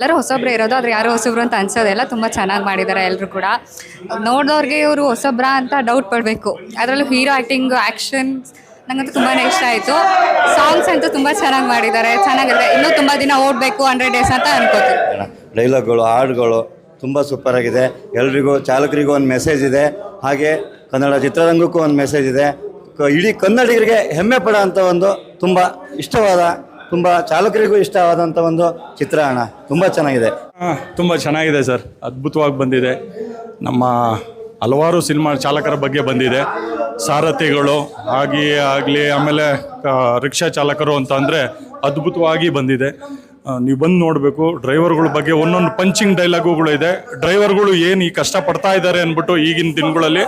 ಎಲ್ಲರೂ ಹೊಸಬ್ರೇ ಇರೋದು, ಆದ್ರೆ ಯಾರು ಹೊಸಬ್ರು ಅಂತ ಅನ್ಸೋದೆಲ್ಲ ತುಂಬ ಚೆನ್ನಾಗಿ ಮಾಡಿದ್ದಾರೆ ಎಲ್ಲರೂ ಕೂಡ. ನೋಡಿದವ್ರಿಗೆ ಇವರು ಹೊಸಬ್ರ ಅಂತ ಡೌಟ್ ಪಡಬೇಕು. ಅದರಲ್ಲೂ ಹೀರೋ ಆ್ಯಕ್ಟಿಂಗ್ ಆಕ್ಷನ್ ನಂಗಂತೂ ತುಂಬಾ ಇಷ್ಟ ಆಯಿತು. ಸಾಂಗ್ಸ್ ಅಂತೂ ತುಂಬ ಚೆನ್ನಾಗಿ ಮಾಡಿದ್ದಾರೆ ಚೆನ್ನಾಗಿದೆ. ಇನ್ನೂ ತುಂಬ ದಿನ ಓಡಬೇಕು ಹಂಡ್ರೆಡ್ ಡೇಸ್ ಅಂತ ಅನ್ಕೋತೀನಿ. ಡೈಲಾಗ್ಗಳು ಹಾಡುಗಳು ತುಂಬ ಸೂಪರ್ ಆಗಿದೆ. ಎಲ್ರಿಗೂ, ಚಾಲಕರಿಗೂ ಒಂದು ಮೆಸೇಜ್ ಇದೆ. ಹಾಗೆ ಕನ್ನಡ ಚಿತ್ರರಂಗಕ್ಕೂ ಒಂದು ಮೆಸೇಜ್ ಇದೆ. ಇಡೀ ಕನ್ನಡಿಗರಿಗೆ ಹೆಮ್ಮೆ ಪಡೋ ಅಂಥ ಒಂದು ತುಂಬ ಇಷ್ಟವಾದ ತುಂಬ ಚಾಲಕರಿಗೂ ಇಷ್ಟವಾದಂಥ ಒಂದು ಚಿತ್ರಣ ತುಂಬ ಚೆನ್ನಾಗಿದೆ. ತುಂಬ ಚೆನ್ನಾಗಿದೆ ಸರ್. ಅದ್ಭುತವಾಗಿ ಬಂದಿದೆ. ನಮ್ಮ ಹಲವಾರು ಸಿನಿಮಾ ಚಾಲಕರ ಬಗ್ಗೆ ಬಂದಿದೆ. ಸಾರಥಿಗಳು ಆಗಿ ಆಗಲಿ ಆಮೇಲೆ ರಿಕ್ಷಾ ಚಾಲಕರು ಅಂತ ಅಂದರೆ ಅದ್ಭುತವಾಗಿ ಬಂದಿದೆ. ನೀವು ಬಂದು ನೋಡಬೇಕು. ಡ್ರೈವರ್ಗಳ ಬಗ್ಗೆ ಒಂದೊಂದು ಪಂಚಿಂಗ್ ಡೈಲಾಗುಗಳು ಇದೆ. ಡ್ರೈವರ್ಗಳು ಏನು ಈ ಕಷ್ಟಪಡ್ತಾ ಇದ್ದಾರೆ ಅಂದ್ಬಿಟ್ಟು ಈಗಿನ ದಿನಗಳಲ್ಲಿ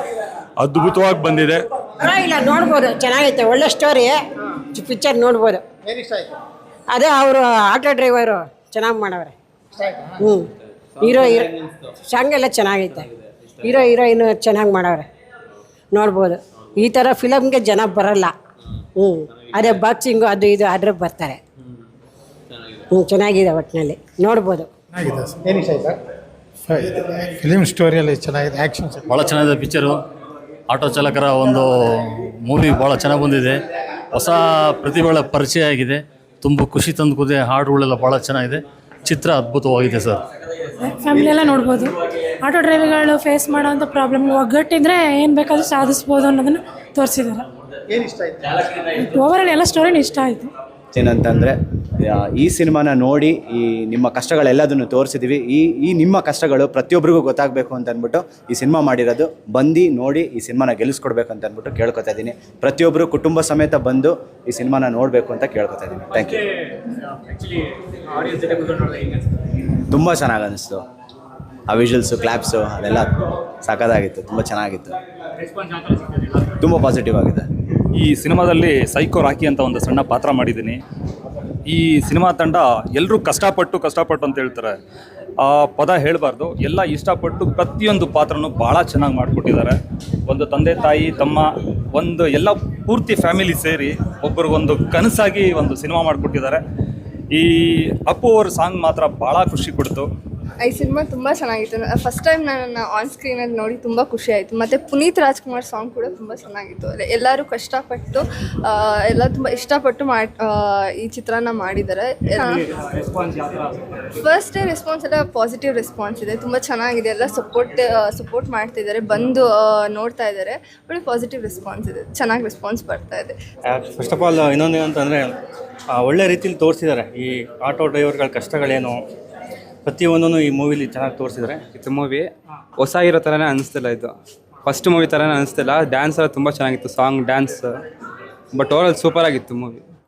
ಅದ್ಭುತವಾಗಿ ಬಂದಿದೆ. ಪರವಾಗಿಲ್ಲ ನೋಡ್ಬೋದು. ಚೆನ್ನಾಗೈತೆ. ಒಳ್ಳೆ ಸ್ಟೋರಿ ಪಿಕ್ಚರ್ ನೋಡ್ಬೋದು. ಅದೇ ಅವರು ಆಟೋ ಡ್ರೈವರು ಚೆನ್ನಾಗಿ ಮಾಡವ್ರೆ. ಹ್ಞೂ ಹೀರೋ ಹೀರೋ ಸಾಂಗ್ ಎಲ್ಲ ಚೆನ್ನಾಗೈತೆ. ಹೀರೋ ಹೀರೋಯಿನ್ ಚೆನ್ನಾಗಿ ಮಾಡವ್ರೆ. ನೋಡ್ಬೋದು. ಈ ಥರ ಫಿಲಮ್ಗೆ ಜನ ಬರಲ್ಲ. ಹ್ಞೂ ಅದೇ ಬಾಕ್ಸಿಂಗು ಅದು ಇದು ಆದ್ರೆ ಬರ್ತಾರೆ. ಹ್ಞೂ ಚೆನ್ನಾಗಿದೆ ಒಟ್ಟಿನಲ್ಲಿ ನೋಡ್ಬೋದು. ಫಿಲಿಮ್ ಸ್ಟೋರಿಯಲ್ಲಿ ಚೆನ್ನಾಗಿದೆ ಆ್ಯಕ್ಷನ್ ಭಾಳ ಚೆನ್ನಾಗಿದೆ ಪಿಕ್ಚರು. ಆಟೋ ಚಾಲಕರ ಒಂದು ಮೂವಿ ಭಾಳ ಚೆನ್ನಾಗಿ ಬಂದಿದೆ. ಹೊಸ ಪ್ರತಿಭೆಗಳ ಪರಿಚಯ ಆಗಿದೆ. ತುಂಬ ಖುಷಿ ತಂದುಕೊದೆ ಹಾಡುಗಳೆಲ್ಲ ಭಾಳ ಚೆನ್ನಾಗಿದೆ. ಚಿತ್ರ ಅದ್ಭುತವಾಗಿದೆ ಸರ್. ಫ್ಯಾಮಿಲಿ ಎಲ್ಲ ನೋಡ್ಬೋದು. ಆಟೋ ಡ್ರೈವರ್ಗಳು ಫೇಸ್ ಮಾಡೋವಂಥ ಪ್ರಾಬ್ಲಮ್ ಒಗ್ಗಟ್ಟಿದ್ರೆ ಏನು ಬೇಕಾದರೂ ಸಾಧಿಸ್ಬೋದು ಅನ್ನೋದನ್ನು ತೋರಿಸಿದ್ದಾರೆ. ಓವರಾಲ್ ಎಲ್ಲ ಸ್ಟೋರಿನೂ ಇಷ್ಟ ಆಯಿತು. ಏನಂತಂದರೆ ಈ ಸಿನಿಮಾನ ನೋಡಿ ಈ ನಿಮ್ಮ ಕಷ್ಟಗಳೆಲ್ಲದನ್ನು ತೋರಿಸಿದ್ದೀವಿ. ಈ ಈ ನಿಮ್ಮ ಕಷ್ಟಗಳು ಪ್ರತಿಯೊಬ್ಬರಿಗೂ ಗೊತ್ತಾಗಬೇಕು ಅಂತ ಅಂದ್ಬಿಟ್ಟು ಈ ಸಿನಿಮಾ ಮಾಡಿರೋದು. ಬಂದು ನೋಡಿ ಈ ಸಿನಿಮಾನ ಗೆಲ್ಲಿಸ್ಕೊಡ್ಬೇಕು ಅಂತ ಅಂದ್ಬಿಟ್ಟು ಕೇಳ್ಕೊತಾ ಇದ್ದೀನಿ. ಪ್ರತಿಯೊಬ್ಬರು ಕುಟುಂಬ ಸಮೇತ ಬಂದು ಈ ಸಿನಿಮಾನ ನೋಡಬೇಕು ಅಂತ ಕೇಳ್ಕೊತಾ ಇದ್ದೀನಿ. ಥ್ಯಾಂಕ್ ಯು ತುಂಬ ಚೆನ್ನಾಗಿ ಅನ್ನಿಸ್ತು ಆ ವಿಜುವಲ್ಸು ಕ್ಲಾಪ್ಸು ಅದೆಲ್ಲ ಸಖತ್ತಾಗಿತ್ತು ತುಂಬ ಚೆನ್ನಾಗಿತ್ತು. ತುಂಬ ಪಾಸಿಟಿವ್ ಆಗಿದೆ. ಈ ಸಿನಿಮಾದಲ್ಲಿ ಸೈಕೋ ರಾಕಿ ಅಂತ ಒಂದು ಸಣ್ಣ ಪಾತ್ರ ಮಾಡಿದ್ದೀನಿ. ಈ ಸಿನಿಮಾ ತಂಡ ಎಲ್ಲರೂ ಕಷ್ಟಪಟ್ಟು ಕಷ್ಟಪಟ್ಟು ಅಂತ ಹೇಳ್ತಾರೆ. ಆ ಪದ ಹೇಳಬಾರ್ದು. ಎಲ್ಲ ಇಷ್ಟಪಟ್ಟು ಪ್ರತಿಯೊಂದು ಪಾತ್ರನೂ ಭಾಳ ಚೆನ್ನಾಗಿ ಮಾಡಿಕೊಟ್ಟಿದ್ದಾರೆ. ಒಂದು ತಂದೆ ತಾಯಿ, ತಮ್ಮ ಒಂದು ಎಲ್ಲ ಪೂರ್ತಿ ಫ್ಯಾಮಿಲಿ ಸೇರಿ ಒಬ್ಬರಿಗೊಂದು ಕನಸಾಗಿ ಒಂದು ಸಿನಿಮಾ ಮಾಡಿಕೊಟ್ಟಿದ್ದಾರೆ. ಈ ಅಪ್ಪು ಅವ್ರ ಸಾಂಗ್ ಮಾತ್ರ ಭಾಳ ಖುಷಿ ಕೊಡ್ತು. ಈ ಸಿನಿಮಾ ತುಂಬ ಚೆನ್ನಾಗಿತ್ತು. ಫಸ್ಟ್ ಟೈಮ್ ನಾನು ಆನ್ ಸ್ಕ್ರೀನಲ್ಲಿ ನೋಡಿ ತುಂಬ ಖುಷಿ ಆಯಿತು. ಮತ್ತು ಪುನೀತ್ ರಾಜ್ಕುಮಾರ್ ಸಾಂಗ್ ಕೂಡ ತುಂಬ ಚೆನ್ನಾಗಿತ್ತು. ಅದೇ ಎಲ್ಲರೂ ಕಷ್ಟಪಟ್ಟು ಎಲ್ಲ ತುಂಬ ಇಷ್ಟಪಟ್ಟು ಮಾಡಿ ಈ ಚಿತ್ರನ ಮಾಡಿದ್ದಾರೆ. ಫಸ್ಟ್ ಡೇ ರೆಸ್ಪಾನ್ಸ್ ಎಲ್ಲ ಪಾಸಿಟಿವ್ ರೆಸ್ಪಾನ್ಸ್ ಇದೆ. ತುಂಬ ಚೆನ್ನಾಗಿದೆ. ಎಲ್ಲ ಸಪೋರ್ಟ್ ಸಪೋರ್ಟ್ ಮಾಡ್ತಿದ್ದಾರೆ ಬಂದು ನೋಡ್ತಾ ಇದ್ದಾರೆ. ಒಳ್ಳೆ ಪಾಸಿಟಿವ್ ರೆಸ್ಪಾನ್ಸ್ ಇದೆ. ಚೆನ್ನಾಗಿ ರೆಸ್ಪಾನ್ಸ್ ಬರ್ತಾ ಇದೆ. ಫಸ್ಟ್ ಆಫ್ ಆಲ್ ಇನ್ನೊಂದು ಏನಂತಂದರೆ ಒಳ್ಳೆ ರೀತಿಯಲ್ಲಿ ತೋರಿಸಿದ್ದಾರೆ. ಈ ಆಟೋ ಡ್ರೈವರ್ಗಳ ಕಷ್ಟಗಳೇನು ಪ್ರತಿಯೊಂದನ್ನು ಈ ಮೂವಿಲಿ ಚೆನ್ನಾಗಿ ತೋರಿಸಿದ್ರೆ. ಇದು ಮೂವಿ ಹೊಸ ಇರೋ ಥರನೇ ಅನಿಸ್ತಿಲ್ಲ ಇದು. ಫಸ್ಟ್ ಮೂವಿ ಥರನೇ ಅನಿಸ್ತಿಲ್ಲ. ಡ್ಯಾನ್ಸ್ ಎಲ್ಲ ತುಂಬ ಚೆನ್ನಾಗಿತ್ತು. Song dance but overall super ಆಗಿತ್ತು ಮೂವಿ